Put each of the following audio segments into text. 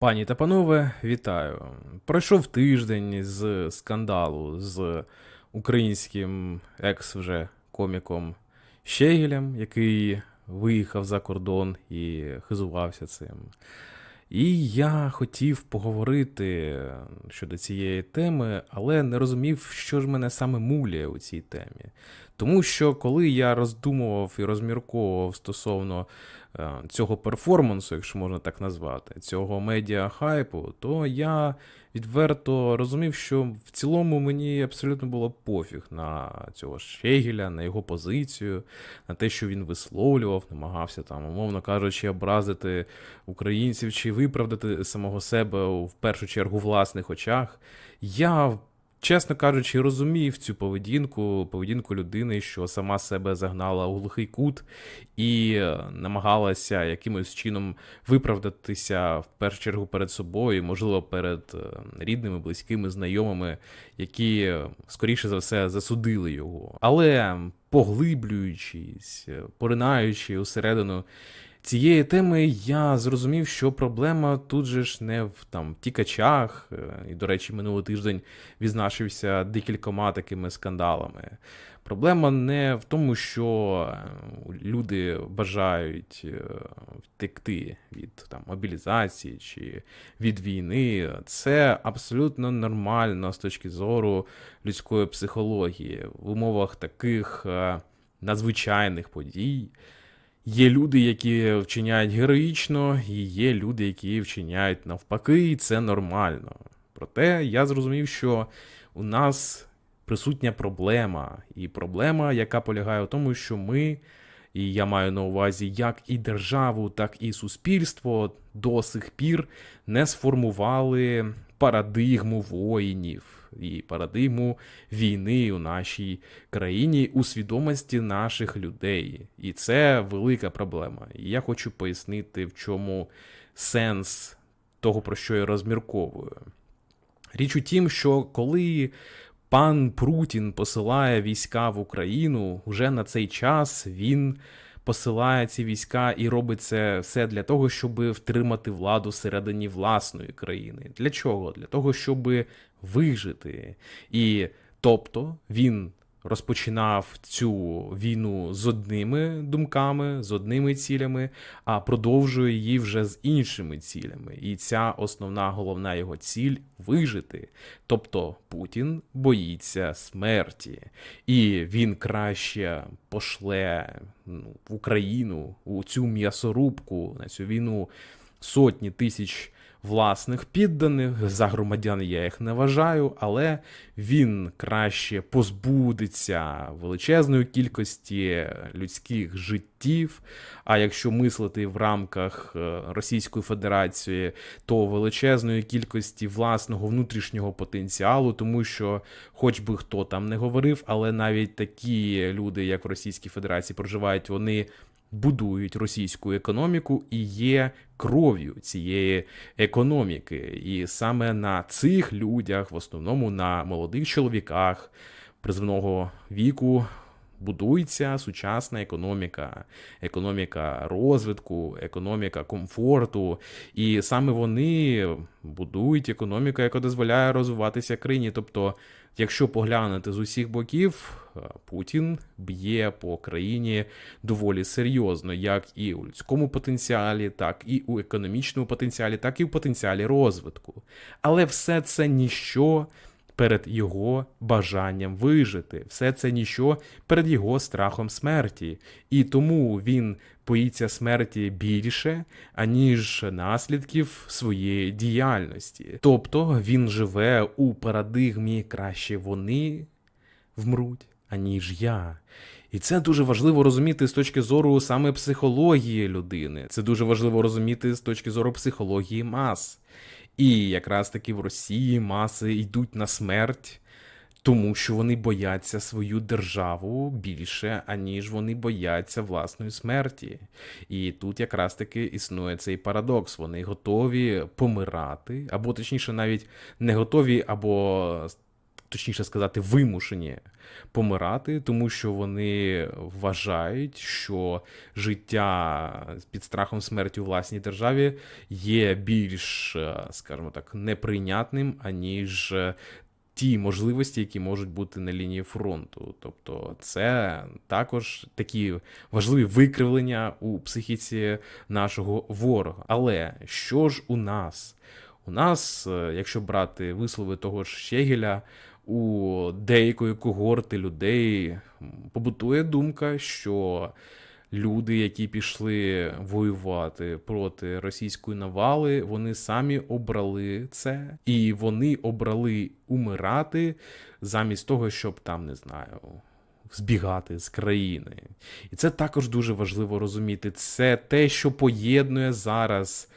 Пані та панове, вітаю. Пройшов тиждень з скандалу з українським екс вже коміком Щегелем, який виїхав за кордон і хизувався цим. І я хотів поговорити щодо цієї теми, але не розумів, що ж мене саме муляє у цій темі. Тому що коли я роздумував і розмірковував стосовно цього перформансу, якщо можна так назвати, цього медіа хайпу, то я відверто розумів, що в цілому мені абсолютно було пофіг на цього Щегеля, на його позицію, на те, що він висловлював, намагався там, умовно кажучи, образити українців чи виправдати самого себе в першу чергу власних очах. Я Чесно кажучи, розумів цю поведінку, поведінку людини, що сама себе загнала у глухий кут і е, намагалася якимось чином виправдатися в першу чергу перед собою, можливо, перед е, рідними, близькими, знайомими, які е, скоріше за все засудили його. Але поглиблюючись, поринаючи усередину цієї теми я зрозумів, що проблема тут же ж не в там тікачах, е, і, до речі, минулий тиждень відзначився декількома такими скандалами. Проблема не в тому, що е, люди бажають е, втекти від там, мобілізації чи від війни. Це абсолютно нормально з точки зору людської психології в умовах таких надзвичайних подій. Є люди, які вчиняють героїчно, і є люди, які вчиняють навпаки, і це нормально. Проте я зрозумів, що у нас присутня проблема, і проблема, яка полягає в тому, що ми, і я маю на увазі як і державу, так і суспільство до сих пір не сформували парадигму воїнів і парадигму війни у нашій країні у свідомості наших людей. І це велика проблема. І я хочу пояснити, в чому сенс того, про що я розмірковую. Річ у тім, що коли пан Прутін посилає війська в Україну, вже на цей час він посилає ці війська і робить це все для того, щоб втримати владу всередині власної країни. Для чого? Для того, щоб вижити. І тобто він розпочинав цю війну з одними думками, з одними цілями, а продовжує її вже з іншими цілями. І ця основна головна його ціль вижити. Тобто Путін боїться смерті, і він краще пошле ну, в Україну у цю м'ясорубку на цю війну сотні тисяч власних підданих. За громадян я їх не вважаю, але він краще позбудеться величезної кількості людських життів. А якщо мислити в рамках е, Російської Федерації, то величезної кількості власного внутрішнього потенціалу, тому що, хоч би хто там не говорив, але навіть такі люди, як в Російській Федерації, проживають, вони будують російську економіку і є кров'ю цієї економіки. І саме на цих людях, в основному на молодих чоловіках призовного віку. Будується сучасна економіка, економіка розвитку, економіка комфорту, і саме вони будують економіку, яка дозволяє розвиватися країні. Тобто, якщо поглянути з усіх боків, Путін б'є по країні доволі серйозно, як і у людському потенціалі, так і у економічному потенціалі, так і в потенціалі розвитку. Але все це ніщо перед його бажанням вижити, все це ніщо перед його страхом смерті, і тому він боїться смерті більше, аніж наслідків своєї діяльності. Тобто він живе у парадигмі краще вони вмруть аніж я. І це дуже важливо розуміти з точки зору саме психології людини. Це дуже важливо розуміти з точки зору психології мас. І якраз таки в Росії маси йдуть на смерть, тому що вони бояться свою державу більше, аніж вони бояться власної смерті. І тут якраз таки існує цей парадокс. Вони готові помирати, або точніше, навіть не готові, або точніше сказати, вимушені помирати, тому що вони вважають, що життя під страхом смерті у власній державі є більш, е, скажімо так, неприйнятним, аніж е, ті можливості, які можуть бути на лінії фронту. Тобто, це також такі важливі викривлення у психіці нашого ворога. Але що ж у нас? У нас, е, якщо брати вислови того ж Щегеля, у деякої когорти людей побутує думка, що люди, які пішли воювати проти російської навали, вони самі обрали це, і вони обрали умирати замість того, щоб там не знаю. Збігати з країни. І це також дуже важливо розуміти. Це те, що поєднує зараз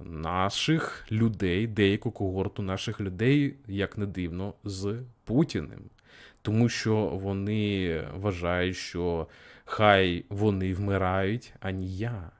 наших людей, деяку когорту наших людей, як не дивно, з Путіним. Тому що вони вважають, що хай вони вмирають, а не я.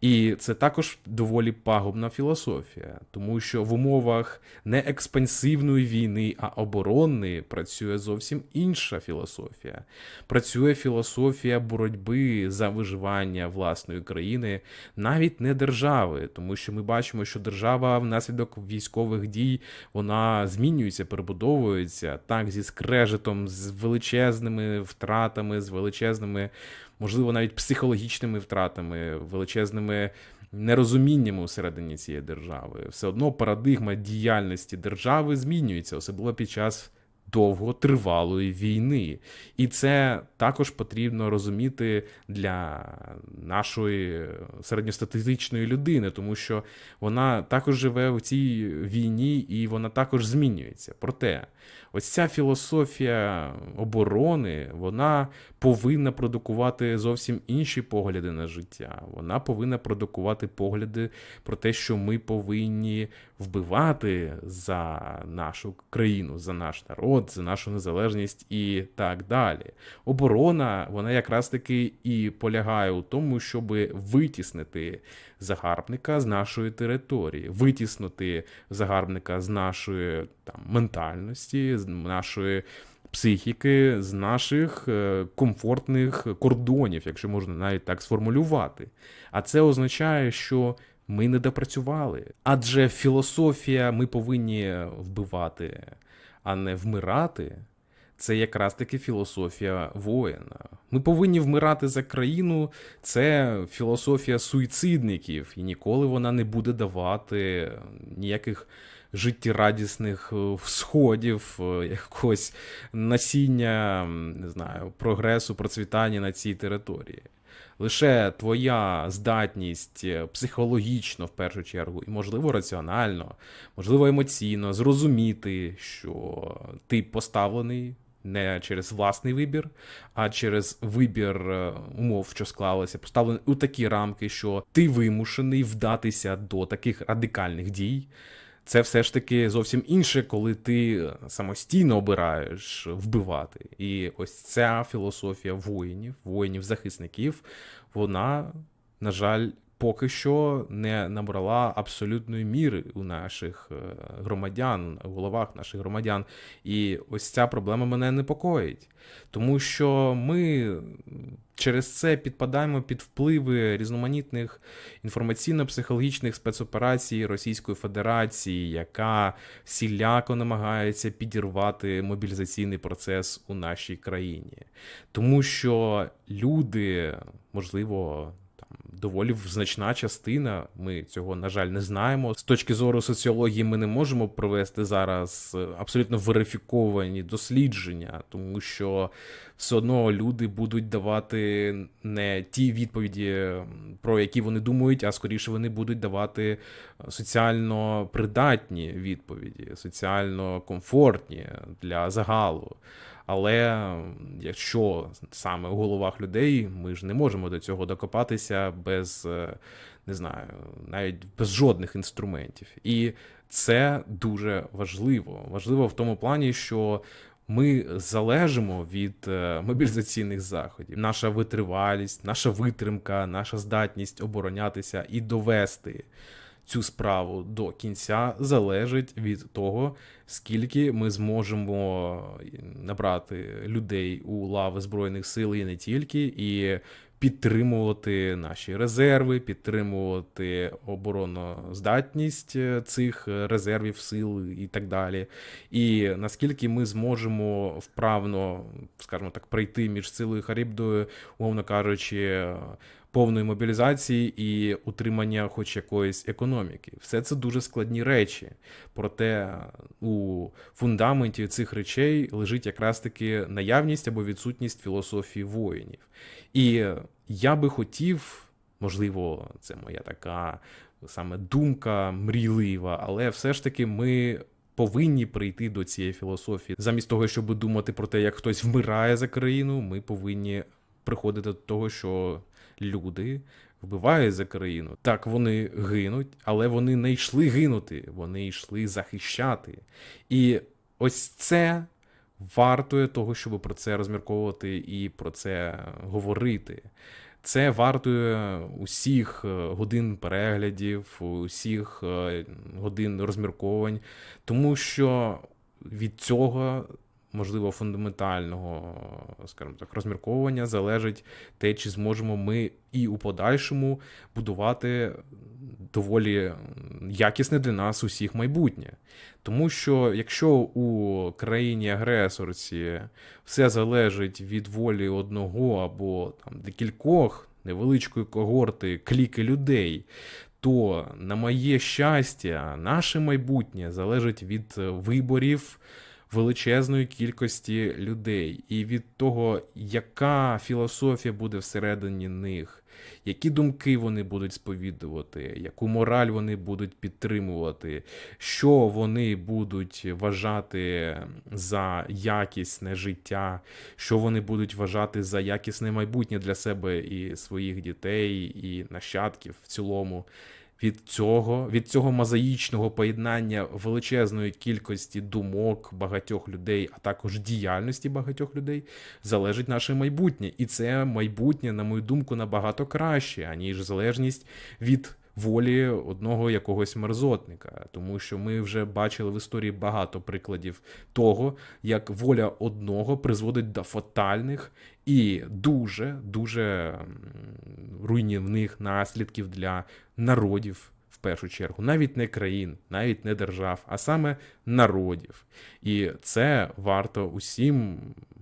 І це також доволі пагубна філософія, тому що в умовах не експансивної війни, а оборонної працює зовсім інша філософія. Працює філософія боротьби за виживання власної країни, навіть не держави, тому що ми бачимо, що держава внаслідок військових дій вона змінюється, перебудовується так зі скрежетом, з величезними втратами, з величезними можливо, навіть психологічними втратами, величезними нерозуміннями усередині цієї держави. Все одно парадигма діяльності держави змінюється, особливо під час довготривалої війни. І це також потрібно розуміти для нашої середньостатистичної людини, тому що вона також живе в цій війні і вона також змінюється. Проте, ось ця філософія оборони, вона повинна продукувати зовсім інші погляди на життя. Вона повинна продукувати погляди про те, що ми повинні вбивати за нашу країну, за наш народ, за нашу незалежність і так далі. Оборона, вона якраз таки і полягає у тому, щоб витіснити загарбника з нашої території, витіснути загарбника з нашої там ментальності, з нашої. Психіки з наших е, комфортних кордонів, якщо можна навіть так сформулювати. А це означає, що ми не допрацювали. Адже філософія ми повинні вбивати, а не вмирати. Це якраз таки філософія воїна. Ми повинні вмирати за країну. Це філософія суїцидників, і ніколи вона не буде давати ніяких життєрадісних е, всходів, е, якогось насіння, не знаю, прогресу, процвітання на цій території. Лише твоя здатність е, психологічно, в першу чергу, і, можливо, раціонально, можливо, емоційно зрозуміти, що ти поставлений не через власний вибір, а через вибір е, умов, що склалися, поставлений у такі рамки, що ти вимушений вдатися до таких радикальних дій. Це все ж таки зовсім інше, коли ти самостійно обираєш вбивати. І ось ця філософія воїнів, воїнів-захисників, вона, на жаль, поки що не набрала абсолютної міри у наших е, громадян, у головах наших громадян. І ось ця проблема мене непокоїть, тому що ми через це підпадаємо під впливи різноманітних інформаційно-психологічних спецоперацій Російської Федерації, яка всіляко намагається підірвати мобілізаційний процес у нашій країні, тому що люди, можливо, доволі значна частина. Ми цього, на жаль, не знаємо. З точки зору соціології, ми не можемо провести зараз е, абсолютно верифіковані дослідження, тому що все одно люди будуть давати не ті відповіді, про які вони думають, а скоріше вони будуть давати соціально придатні відповіді, соціально комфортні для загалу. Але якщо саме у головах людей ми ж не можемо до цього докопатися без е, не знаю, навіть без жодних інструментів. І це дуже важливо. Важливо в тому плані, що ми залежимо від е, мобілізаційних заходів. Наша витривалість, наша витримка, наша здатність оборонятися і довести цю справу до кінця залежить від того, скільки ми зможемо набрати людей у лави Збройних сил і не тільки, і підтримувати наші резерви, підтримувати обороноздатність е, цих резервів, сил і так далі. І наскільки ми зможемо вправно, скажімо так, пройти між силою і Харибдою, умовно кажучи, повної мобілізації і утримання хоч якоїсь економіки. Все це дуже складні речі. Проте у фундаменті цих речей лежить якраз таки наявність або відсутність філософії воїнів. І я би хотів, можливо, це моя така саме думка мрійлива, але все ж таки ми. Повинні прийти до цієї філософії. Замість того, щоб думати про те, як хтось вмирає за країну, ми повинні приходити до того, що люди вбивають за країну. Так, вони гинуть, але вони не йшли гинути, вони йшли захищати. І ось це вартує того, щоб про це розмірковувати і про це говорити. Це вартує усіх е, годин переглядів, усіх е, годин розмірковань, тому що від цього можливо, фундаментального, скажімо так, розмірковування залежить те, чи зможемо ми і у подальшому будувати доволі якісне для нас усіх майбутнє. Тому що якщо у країні-агресорці все залежить від волі одного або там декількох невеличкої когорти, кліки людей. То на моє щастя, наше майбутнє залежить від виборів величезної кількості людей, і від того, яка філософія буде всередині них, які думки вони будуть сповідувати, яку мораль вони будуть підтримувати, що вони будуть вважати за якісне життя, що вони будуть вважати за якісне майбутнє для себе і своїх дітей, і нащадків в цілому від цього, від цього мозаїчного поєднання величезної кількості думок багатьох людей, а також діяльності багатьох людей, залежить наше майбутнє. І це майбутнє, на мою думку, набагато краще, аніж залежність від волі одного якогось мерзотника, тому що ми вже бачили в історії багато прикладів того, як воля одного призводить до фатальних і дуже дуже руйнівних наслідків для народів. В першу чергу, навіть не країн, навіть не держав, а саме народів. І це варто усім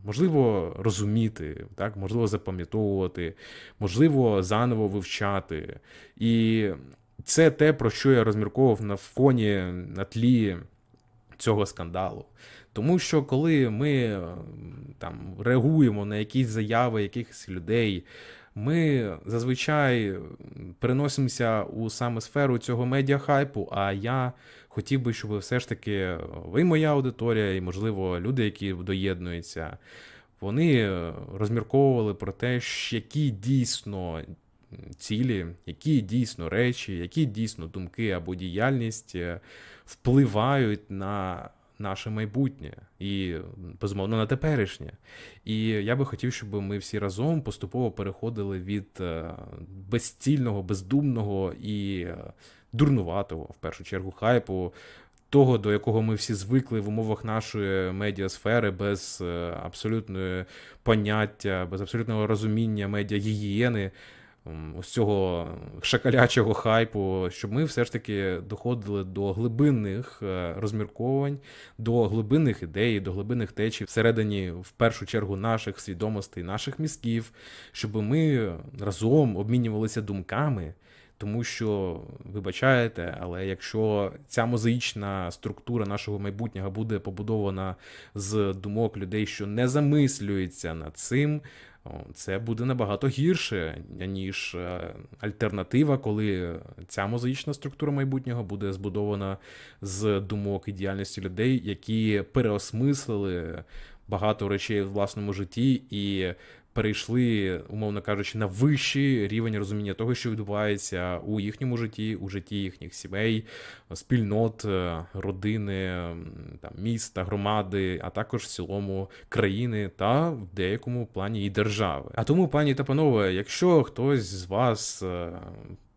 можливо розуміти, так, можливо, запам'ятовувати, можливо, заново вивчати. І це те, про що я розмірковував на фоні на тлі цього скандалу. Тому що коли ми там реагуємо на якісь заяви якихось людей, ми зазвичай переносимося у саме сферу цього медіахайпу, а я хотів би, щоб все ж таки ви, моя аудиторія, і, можливо, люди, які доєднуються, вони розмірковували про те, які дійсно цілі, які дійсно речі, які дійсно думки або діяльність е, впливають на наше майбутнє і, безумовно, на теперішнє. І я би хотів, щоб ми всі разом поступово переходили від е, безцільного, бездумного і е, дурнуватого, в першу чергу, хайпу. Того, до якого ми всі звикли в умовах нашої медіасфери, без абсолютної поняття, без абсолютного розуміння медіагігієни, ось цього шакалячого хайпу, щоб ми все ж таки доходили до глибинних е, розмірковань, до глибинних ідей, до глибинних течій всередині, в першу чергу, наших свідомостей, наших мізків, щоб ми разом обмінювалися думками. Тому що, вибачаєте, але якщо ця мозаїчна структура нашого майбутнього буде побудована з думок людей, що не замислюються над цим, це буде набагато гірше, ніж е, альтернатива, коли ця мозаїчна структура майбутнього буде збудована з думок і діяльності людей, які переосмислили багато речей в власному житті і перейшли, умовно кажучи, на вищий рівень розуміння того, що відбувається у їхньому житті, у житті їхніх сімей, спільнот, е, родини, там міста, громади, а також в цілому країни та в деякому плані і держави. А тому, пані та панове, якщо хтось з вас. Е,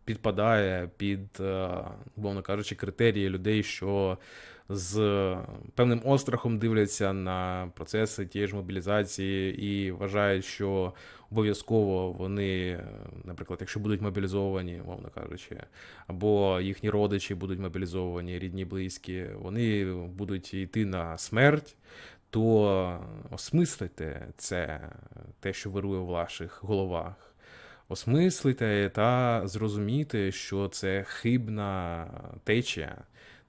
підпадає під, е, умовно кажучи, критерії людей, що з певним острахом дивляться на процеси тієї ж мобілізації і вважають, що обов'язково вони, наприклад, якщо будуть мобілізовані, умовно кажучи, або їхні родичі будуть мобілізовані, рідні, близькі, вони будуть йти на смерть. То осмислите це, те, що вирує в ваших головах. Осмислите та зрозуміти, що це хибна течія,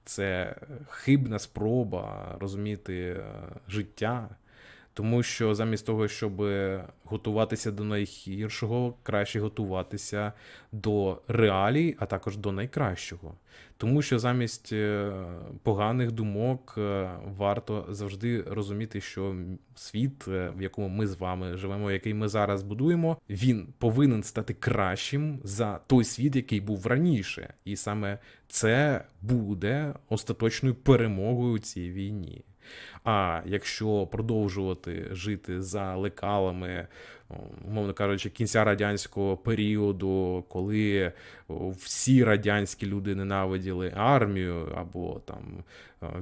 це хибна спроба розуміти е, життя. Тому що замість того, щоб готуватися до найгіршого, краще готуватися до реалій, а також до найкращого. Тому що замість е, поганих думок е, варто завжди розуміти, що світ, е, в якому ми з вами живемо, який ми зараз будуємо, він повинен стати кращим за той світ, який був раніше, і саме це буде остаточною перемогою у цій війні. А якщо продовжувати жити за лекалами, умовно кажучи, кінця радянського періоду, коли всі радянські люди ненавиділи армію або там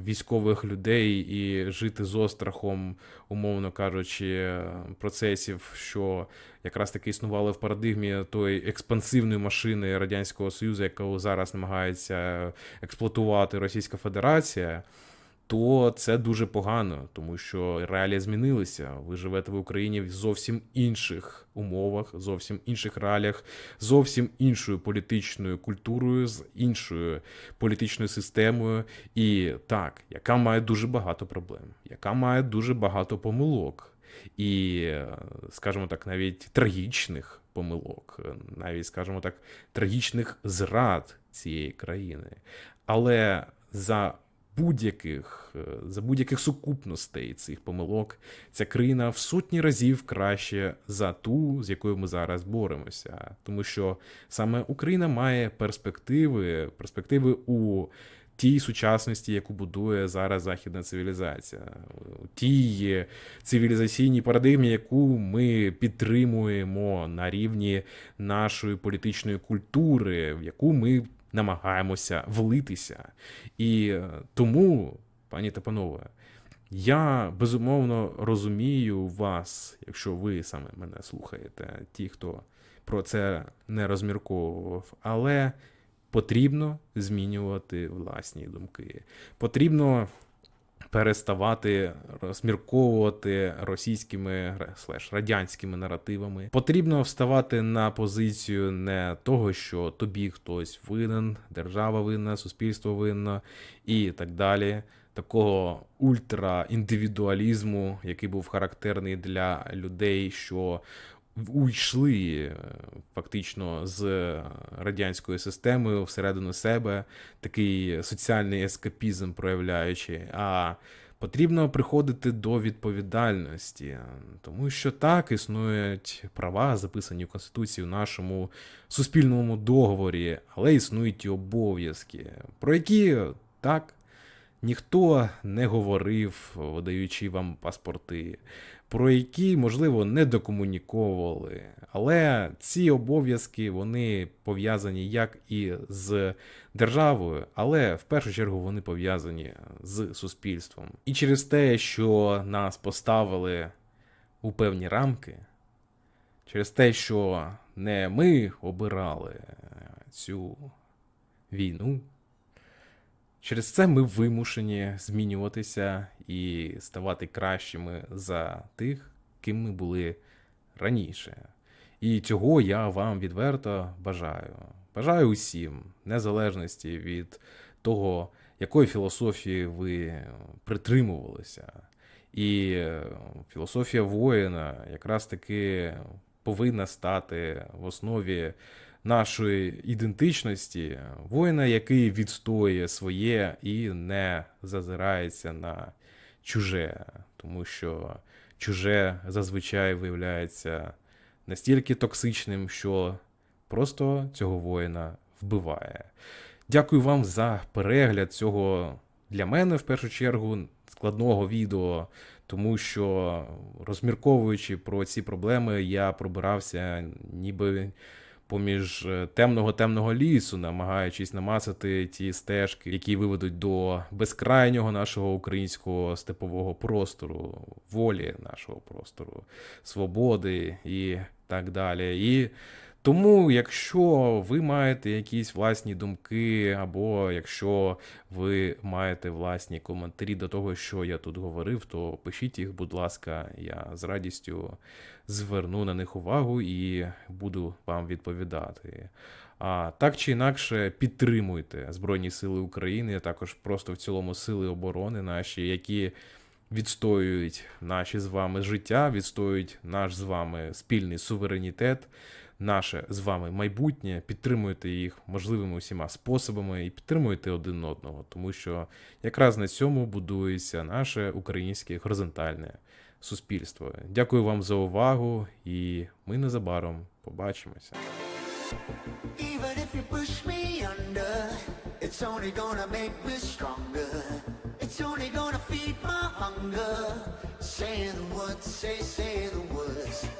військових людей, і жити з острахом, умовно кажучи, процесів, що якраз таки існували в парадигмі тої експансивної машини Радянського Союзу, яку зараз намагається експлуатувати Російська Федерація то це дуже погано, тому що реалії змінилися. Ви живете в Україні в зовсім інших умовах, зовсім інших реаліях, зовсім іншою політичною культурою, з іншою політичною системою, і так, яка має дуже багато проблем, яка має дуже багато помилок, і, скажімо так, навіть трагічних помилок, навіть, скажімо так, трагічних зрад цієї країни. Але за будь-яких е, за будь-яких сукупностей цих помилок ця країна в сотні разів краще за ту, з якою ми зараз боремося, тому що саме Україна має перспективи, перспективи у тій сучасності, яку будує зараз західна цивілізація, тій цивілізаційній парадигмі, яку ми підтримуємо на рівні нашої політичної культури, в яку ми намагаємося влитися. І е, тому, пані та панове, я безумовно розумію вас, якщо ви саме мене слухаєте, ті, хто про це не розмірковував, але потрібно змінювати власні думки. Потрібно переставати розмірковувати російськими слеш радянськими наративами. Потрібно вставати на позицію не того, що тобі хтось винен, держава винна, суспільство винно і так далі. Такого ультраіндивідуалізму, який був характерний для людей, що уйшли е, фактично з радянською системою всередину себе, такий соціальний ескапізм проявляючи. А потрібно приходити до відповідальності, тому що так існують права, записані в Конституції в нашому суспільному договорі, але існують і обов'язки, про які так. Ніхто не говорив, видаючи вам паспорти про які, можливо, не докомуніковували. Але ці обов'язки вони пов'язані як і з державою, але в першу чергу вони пов'язані з суспільством. І через те, що нас поставили у певні рамки, через те, що не ми обирали цю війну. Через це ми вимушені змінюватися і ставати кращими за тих, ким ми були раніше. І цього я вам відверто бажаю. Бажаю усім, незалежності від того, якої філософії ви притримувалися. І е, філософія воїна якраз таки повинна стати в основі нашої ідентичності, воїна, який відстоює своє і не зазирається на чуже, тому що чуже зазвичай виявляється настільки токсичним, що просто цього воїна вбиває. Дякую вам за перегляд цього для мене в першу чергу складного відео, тому що розмірковуючи про ці проблеми, я пробирався ніби поміж е, темного темного лісу, намагаючись намацати ті стежки, які виведуть до безкрайнього нашого українського степового простору, волі нашого простору, свободи і так далі. І тому, якщо ви маєте якісь власні думки, або якщо ви маєте власні коментарі до того, що я тут говорив, то пишіть їх, будь ласка, я з радістю зверну на них увагу і буду вам відповідати. А так чи інакше, підтримуйте Збройні Сили України, а також просто в цілому сили оборони наші, які відстоюють наші з вами життя, відстоюють наш з вами спільний суверенітет, наше з вами майбутнє. Підтримуйте їх можливими усіма способами і підтримуйте один одного, тому що якраз на цьому будується наше українське горизонтальне суспільство. Дякую вам за увагу, і ми незабаром побачимося. Even if it's only gonna make me stronger. It's only gonna feed my hunger. Say the words, say, say the words.